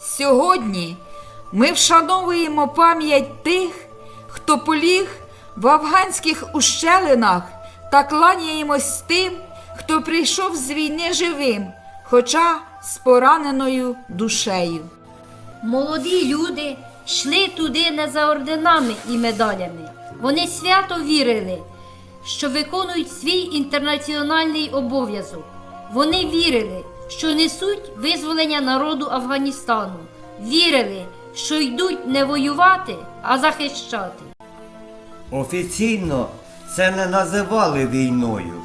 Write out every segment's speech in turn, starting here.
Сьогодні ми вшановуємо пам'ять тих, хто поліг в афганських ущелинах та кланяємось тим, хто прийшов з війни живим, хоча з пораненою душею. Молоді люди йшли туди не за орденами і медалями. Вони свято вірили, що виконують свій інтернаціональний обов'язок. Вони вірили, що несуть визволення народу Афганістану. Вірили, що йдуть не воювати, а захищати. Офіційно це не називали війною,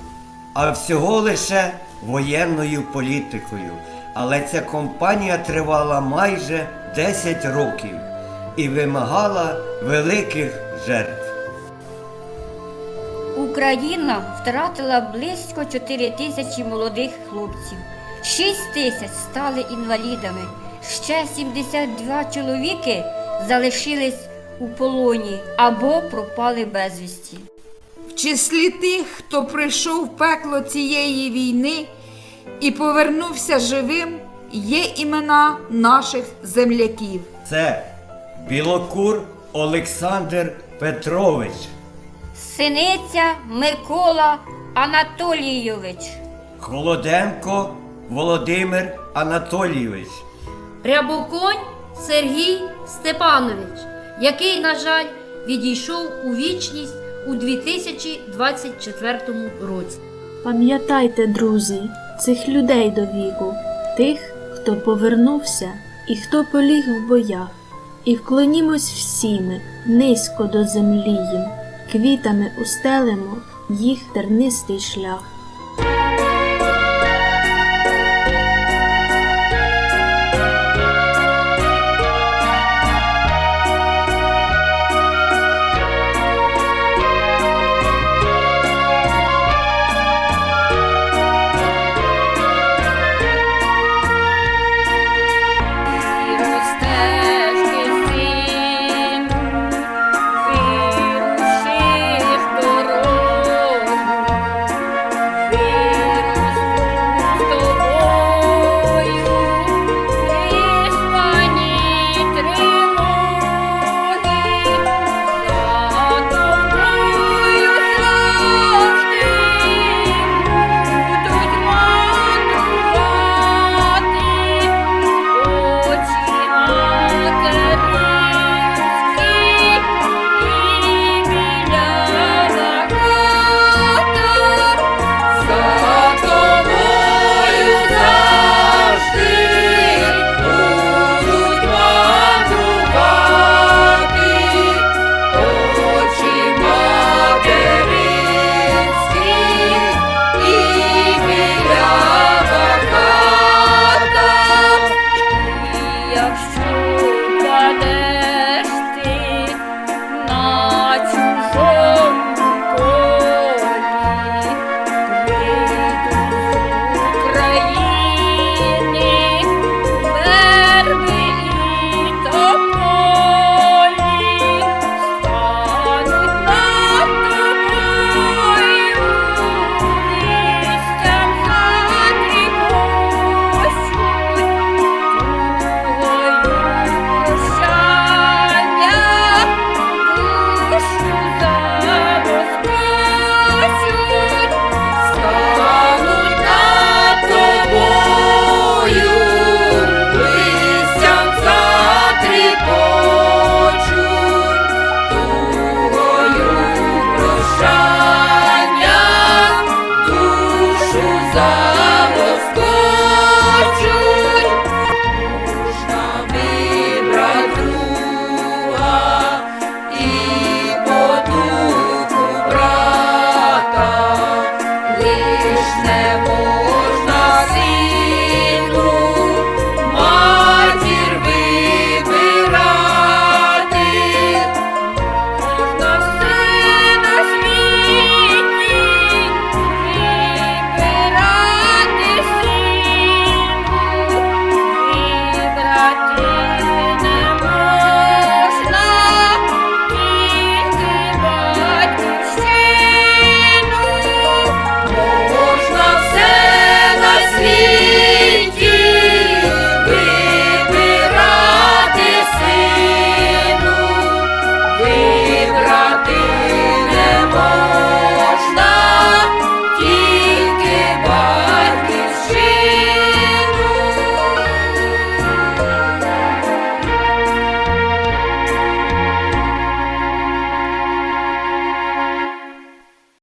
а всього лише воєнною політикою. Але ця кампанія тривала майже 10 років і вимагала великих жертв. Україна втратила близько 4 тисячі молодих хлопців. 6 тисяч стали інвалідами. Ще 72 чоловіки залишились у полоні або пропали безвісті. В числі тих, хто пройшов пекло цієї війни і повернувся живим, є імена наших земляків. Це Білокур Олександр Петрович, Синиця Микола Анатолійович. Холоденко Володимир Анатолійович, Рябоконь Сергій Степанович, який, на жаль, відійшов у вічність у 2024 році. Пам'ятайте, друзі, цих людей до віку, тих, хто повернувся і хто поліг в боях, і вклонімось всі ми низько до землі їм, квітами устелимо їх тернистий шлях.